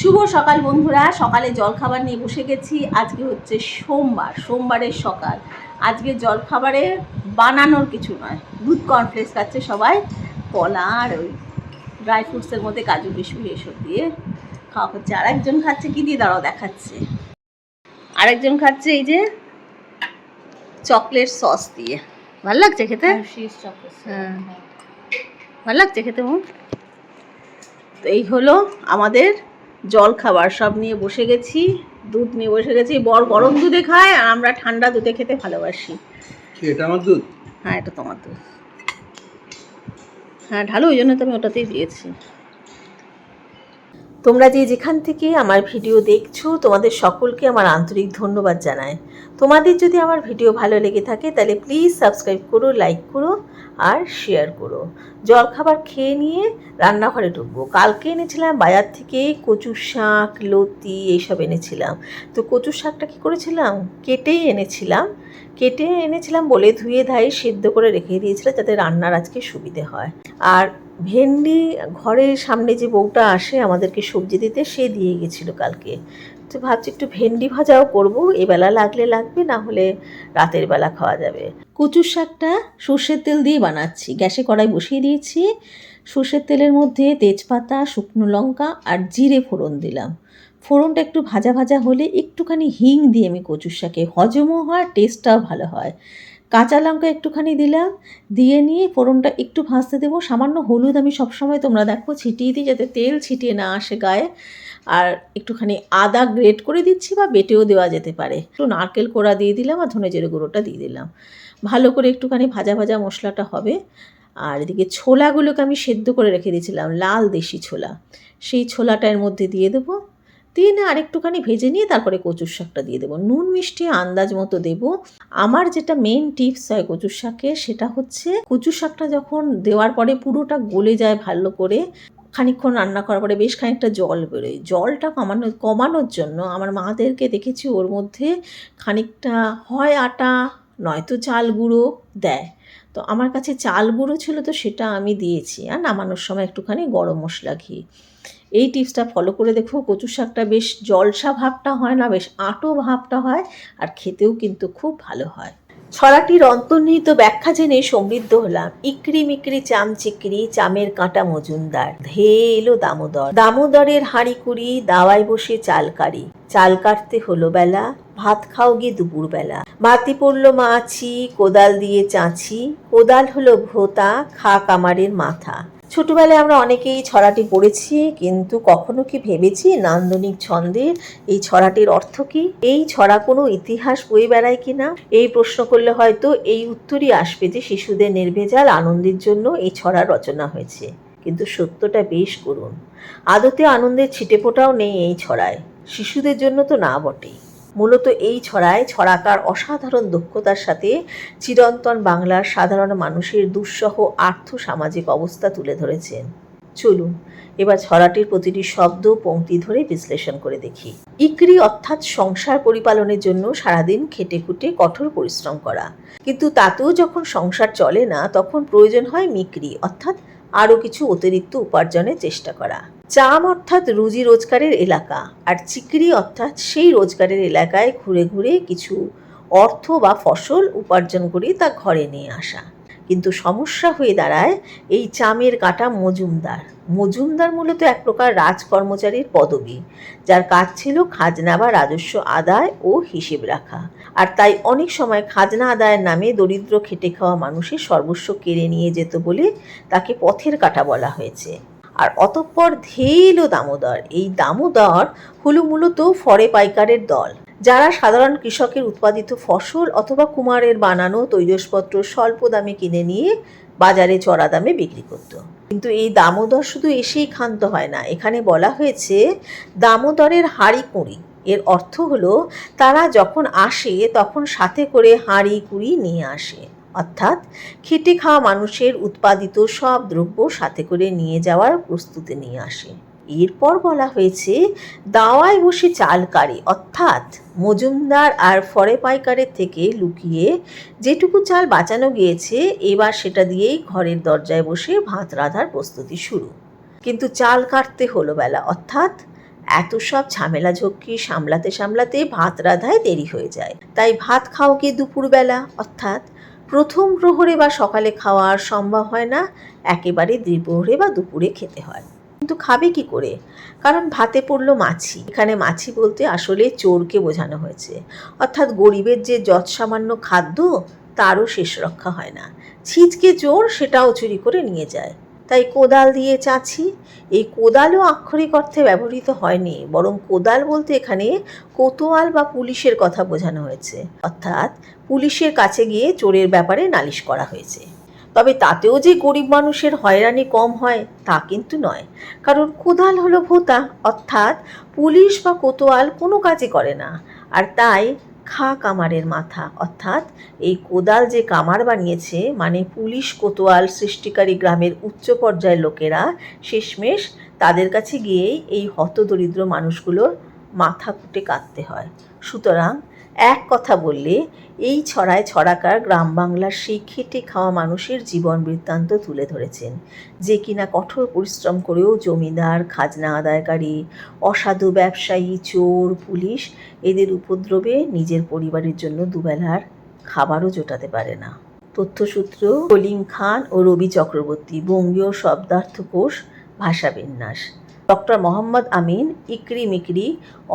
শুভ সকাল বন্ধুরা। সকালে জলখাবার নিয়ে বসে গেছি। আজকে হচ্ছে সোমবার সোমবারের সকাল। আজকে জলখাবারে বানানোর কিছু নয়। দুধ কর্নফ্লেক্স খাচ্ছে সবাই। কলা আর ওই ড্রাই ফ্রুটসের মধ্যে কাজু কিশমিশ এসব দিয়ে খাওয়া হচ্ছে। আর একজন খাচ্ছে কি দিয়ে দাঁড়াও দেখাচ্ছে। আরেকজন খাচ্ছে এই যে চকলেট সস দিয়ে। ভালো লাগছে খেতে? হ্যাঁ ভালো লাগছে খেতে তো এই হলো আমাদের জল খাবার সব নিয়ে বসে গেছি দুধ নিয়ে বসে গেছি। বর গরম দুধে খায় আর আমরা ঠান্ডা দুধে খেতে ভালোবাসি। এটা আমার দুধ? হ্যাঁ এটা তোমার দুধ। হ্যাঁ ঢালো ওই জন্য তো আমি ওটাতেই দিয়েছি। তোমরা যে যেখান থেকে আমার ভিডিও দেখছ, তোমাদের সকলকে আমার আন্তরিক ধন্যবাদ জানাই। তোমাদের যদি আমার ভিডিও ভালো লেগে থাকে, তাহলে প্লিজ সাবস্ক্রাইব করো লাইক করো আর শেয়ার করো। জলখাবার খেয়ে নিয়ে রান্নাঘরে ঢুকবো। কালকে এনেছিলাম বাজার থেকে কচু শাক, লতি, এইসব এনেছিলাম। তো কচু শাকটা কী করেছিলাম? কেটেই এনেছিলাম। কেটে এনেছিলাম বলে ধুয়ে ধায়ে সেদ্ধ করে রেখে দিয়েছিলাম যাতে রান্নার আজকে সুবিধে হয়। আর ভেন্ডি ঘরের সামনে যে বউটা আসে আমাদেরকে সবজি দিতে, সে দিয়ে গেছিল কালকে। তো ভাবছি একটু ভেন্ডি ভাজাও করব, এবেলা লাগলে লাগবে, না হলে রাতের বেলা খাওয়া যাবে। কচুর শাকটা সর্ষের তেল দিয়ে বানাচ্ছি। গ্যাসে কড়াই বসিয়ে দিয়েছি। সর্ষের তেলের মধ্যে তেজপাতা, শুকনো লঙ্কা আর জিরে ফোড়ন দিলাম। ফোড়নটা একটু ভাজা ভাজা হলে একটুখানি হিং দিয়ে আমি কচুর শাকে হজমও হয়, টেস্টটাও ভালো হয়। কাঁচা লঙ্কা একটুখানি দিলাম, দিয়ে নিয়ে ফোড়নটা একটু ভাজতে দেবো। সামান্য হলুদ আমি সবসময় তোমরা দেখো ছিটিয়ে দিই যাতে তেল ছিটিয়ে না আসে গায়ে। আর একটুখানি আদা গ্রেট করে দিচ্ছি বা বেটেও দেওয়া যেতে পারে। একটু নারকেল কোড়া দিয়ে দিলাম আর ধনে জিরে গুঁড়োটা দিয়ে দিলাম। ভালো করে একটুখানি ভাজা ভাজা মশলাটা হবে। আর এদিকে ছোলাগুলোকে আমি সেদ্ধ করে রেখে দিয়েছিলাম, লাল দেশি ছোলা। সেই ছোলাটা এর মধ্যে দিয়ে দেবো। দিয়ে না আরেকটুখানি ভেজে নিয়ে তারপরে কচুর শাকটা দিয়ে দেবো। নুন মিষ্টি আন্দাজ মতো দেবো। আমার যেটা মেন টিপস হয় কচুর শাকে, সেটা হচ্ছে কচুর শাকটা যখন দেওয়ার পরে পুরোটা গলে যায় ভালো করে, খানিকক্ষণ রান্না করার পরে বেশ খানিকটা জল বেরোয়। জলটা কমানো, কমানোর জন্য আমার মাদেরকে দেখেছি ওর মধ্যে খানিকটা হয় আটা, নয়তো চাল গুঁড়ো দেয়। তো আমার কাছে চাল গুঁড়ো ছিল তো সেটা আমি দিয়েছি। আর নামানোর সময় একটুখানি গরম মশলা ঘি। এই টিপসটা ফলো করে দেখো কচু শাকটা বেশ জলসা ভাবটা হয় না, বেশ আঁটো ভাবটা হয় আর খেতেও কিন্তু খুব ভালো হয়। ছড়াটির অন্তর্নিহিত ব্যাখ্যা জেনে সমৃদ্ধ হলাম। ইকরি মিকরি চাম চিকরি, চামের কাঁটা মজুমদার। ধে এলো দামোদর। দামোদরের হাঁড়ি কুড়ি, দাওয়ায় বসে চাল কারি। চাল কাটতে হলো বেলা, ভাত খাও গিয়ে দুপুরবেলা বাতি পড়ল মাছি, কোদাল দিয়ে চাঁচি কোদাল হলো ভোতা খা কামারের মাথা। ছোটবেলায় আমরা অনেকেই ছড়াটি পড়েছি, কিন্তু কখনো কি ভেবেছি নান্দনিক ছন্দের এই ছড়াটির অর্থ কি? এই ছড়া কোনো ইতিহাস বই বেড়ায় কি না? এই প্রশ্ন করলে হয়তো এই উত্তরই আসবে যে শিশুদের নির্ভেজাল আনন্দের জন্য এই ছড়া রচনা হয়েছে। কিন্তু সত্যটা বেশ করুন। আদতে আনন্দের ছিটেফোঁটাও নেই এই ছড়ায়। শিশুদের জন্য তো না বটেই। মূলত এই ছড়ায় ছড়াকার অসাধারণ দক্ষতার সাথে চিরন্তন বাংলার সাধারণ মানুষের দুঃসহ আর্থ সামাজিক অবস্থা তুলে ধরেছেন। চলুন, এবার ছড়াটির প্রতিটি শব্দ পংক্তি ধরে বিশ্লেষণ করে দেখি। ইকরি অর্থাৎ সংসার পরিপালনের জন্য সারাদিন খেটে খুটে কঠোর পরিশ্রম করা। কিন্তু তাতেও যখন সংসার চলে না, তখন প্রয়োজন হয় মিক্রি, অর্থাৎ আরও কিছু অতিরিক্ত উপার্জনের চেষ্টা করা। চাম অর্থাৎ রুজি রোজগারের এলাকা, আর চিকরি অর্থাৎ সেই রোজগারের এলাকায় ঘুরে ঘুরে কিছু অর্থ বা ফসল উপার্জন করে তা ঘরে নিয়ে আসা। কিন্তু সমস্যা হয়ে দাঁড়ায় এই চামের কাটা মজুমদার। মজুমদার মূলত এক প্রকার রাজকর্মচারীর পদবি, যার কাজ ছিল খাজনা বা রাজস্ব আদায় ও হিসেব রাখা। আর তাই অনেক সময় খাজনা আদায়ের নামে দরিদ্র খেটে খাওয়া মানুষের সর্বস্ব কেড়ে নিয়ে যেত বলে তাকে পথের কাটা বলা হয়েছে। অতঃপর ধেয়ে এলো দামোদর। এই দামোদর হলো মূলত ফরে পাইকারের দল। যারা সাধারণ কৃষকের উৎপাদিত ফসল অথবা কুমারের বানানো তৈজসপত্র স্বল্প দামে কিনে নিয়ে বাজারে চড়া দামে বিক্রি করত। কিন্তু এই দামোদর শুধু এসেই ক্ষান্ত হয় না। এখানে বলা হয়েছে, দামোদরের হাঁড়ি কুঁড়ি। এর অর্থ হলো, তারা যখন আসে, তখন সাথে করে হাঁড়ি কুড়ি নিয়ে আসে। অর্থাৎ খেটে খাওয়া মানুষের উৎপাদিত সব দ্রব্য সাথে করে নিয়ে যাওয়ার প্রস্তুতি নিয়ে আসে। এরপর বলা হয়েছে, দাওয়ায় বসে চাল কারে অর্থাৎ মজুমদার আর ফরে পাইকারের থেকে লুকিয়ে যেটুকু চাল বাঁচানো গিয়েছে, এবার সেটা দিয়েই ঘরের দরজায় বসে ভাত রাঁধার প্রস্তুতি শুরু। কিন্তু চাল কাটতে হলো বেলা, অর্থাৎ এত সব ঝামেলা ঝক্কি সামলাতে সামলাতে ভাত রাধায় দেরি হয়ে যায়। তাই ভাত খাও গিয়ে দুপুরবেলা, অর্থাৎ প্রথম প্রহরে বা সকালে খাওয়া আর সম্ভব হয় না। একেবারে দ্বিপ্রহরে বা দুপুরে খেতে হয়। কিন্তু খাবে কি করে? কারণ ভাতে পড়ল মাছি। এখানে মাছি বলতে আসলে চোরকে বোঝানো হয়েছে। অর্থাৎ গরিবের যে যৎসামান্য খাদ্য, তারও শেষ রক্ষা হয় না। ছিচকে চোর সেটাও চুরি করে নিয়ে যায়। তাই কোদাল দিয়ে চাছি। এই কোদালও আক্ষরিক অর্থে ব্যবহৃত হয়নি, বরং কোদাল বলতে এখানে কোতোয়াল বা পুলিশের কথা বোঝানো হয়েছে। অর্থাৎ পুলিশের কাছে গিয়ে চোরের ব্যাপারে নালিশ করা হয়েছে। তবে তাতেও যে গরিব মানুষের হয়রানি কম হয়, তা কিন্তু নয়। কারণ কোদাল হলো ভোতা, অর্থাৎ পুলিশ বা কোতোয়াল কোনো কাজই করে না। আর তাই খা কামারের মাথা। অর্থাৎ এই কোদাল যে কামার বানিয়েছে মানে পুলিশ কোতোয়াল সৃষ্টিকারী গ্রামের উচ্চ পর্যায়ের লোকেরা, শেষমেশ তাদের কাছে গিয়েই এই হতদরিদ্র মানুষগুলোর মাথা কুটে কাঁদতে হয়। সুতরাং এক কথা বললে, এই ছড়ায় ছড়াকার গ্রাম বাংলার সেই খেটে খাওয়া মানুষের জীবন বৃত্তান্ত তুলে ধরেছেন, যে কিনা কঠোর পরিশ্রম করেও জমিদার, খাজনা আদায়কারী, অসাধু ব্যবসায়ী, চোর, পুলিশ এদের উপদ্রবে নিজের পরিবারের জন্য দুবেলার খাবারও জোটাতে পারে না। তথ্যসূত্র কলিম খান ও রবি চক্রবর্তী, বঙ্গীয় শব্দার্থ কোষ ভাষাবিন্যাস ডক্টর মোহাম্মদ আমিন ইকরি মিকরি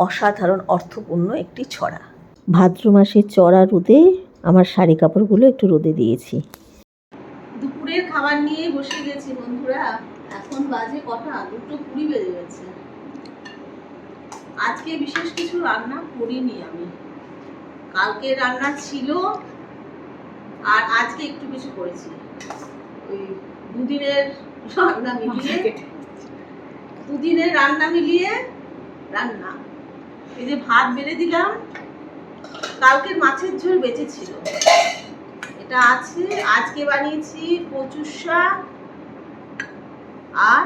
অসাধারণ অর্থপূর্ণ একটি ছড়া। ভাদ্র মাসে চড়া রোদে আমার শাড়ি কাপড়গুলো একটু রোদে দিয়েছি। দুপুরের খাবার নিয়ে বসে গেছি বন্ধুরা। এখন বাজে কটা? দুটো কুড়ি বেজে গেছে। আজকে বিশেষ কিছু রান্না করিনি আমি। কালকে রান্না ছিল, আর আজকে একটু কিছু করেছি। ওই দুদিনের রান্না মিলিয়ে, দুদিনের রান্না মিলিয়ে রান্না। এই যে ভাত বেড়ে দিলাম কালকের মাছের ঝোল বেঁচে ছিল এটা আছে, আজকে বানিয়েছি কচুর শাক আর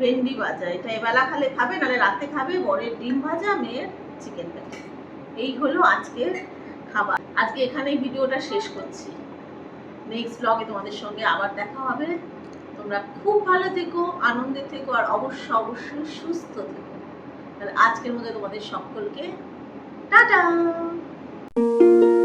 ভেন্ডি ভাজা। এটা এবেলা খালে খাবে, নাহলে রাতে খাবে বরের ডিম ভাজা, মেয়ের চিকেন প্যাটি এই হলো আজকের খাবার। আজকে এখানেই ভিডিওটা শেষ করছি। নেক্সট ব্লগে তোমাদের সঙ্গে আবার দেখা হবে। তোমরা খুব ভালো থেকো, আনন্দে থেকো, আর অবশ্য অবশ্যই সুস্থ থেকো। তাহলে আজকের মধ্যে তোমাদের সকলকে টাটা! you